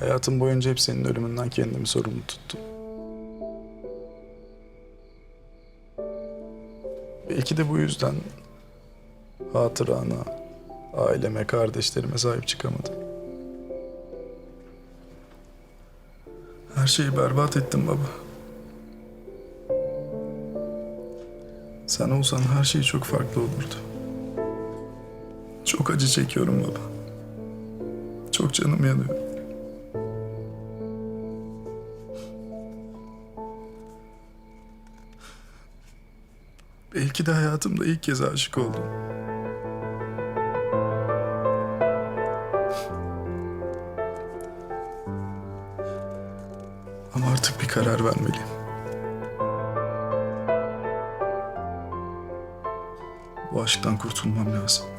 Hayatım boyunca hep senin ölümünden kendimi sorumlu tuttum. Belki de bu yüzden hatırana, aileme, kardeşlerime sahip çıkamadım. Her şeyi berbat ettim baba. Sen olsan her şey çok farklı olurdu. Çok acı çekiyorum baba. Çok canım yanıyor. Belki de hayatımda ilk kez aşık oldum. Ama artık bir karar vermeliyim. Bu aşktan kurtulmam lazım.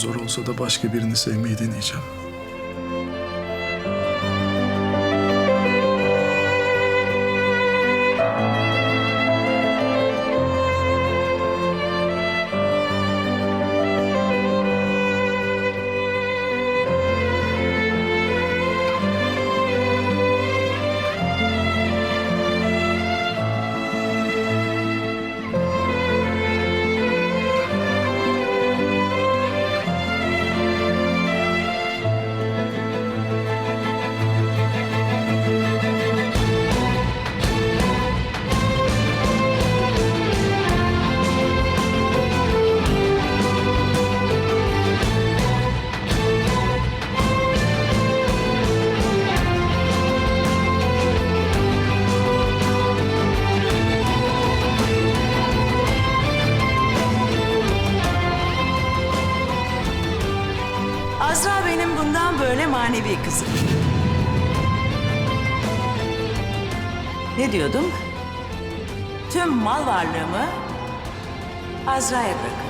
Zor olsa da başka birini sevmeyi deneyeceğim. Azra benim bundan böyle manevi kızım. Ne diyordum? Tüm mal varlığımı Azra'ya bırakıyorum.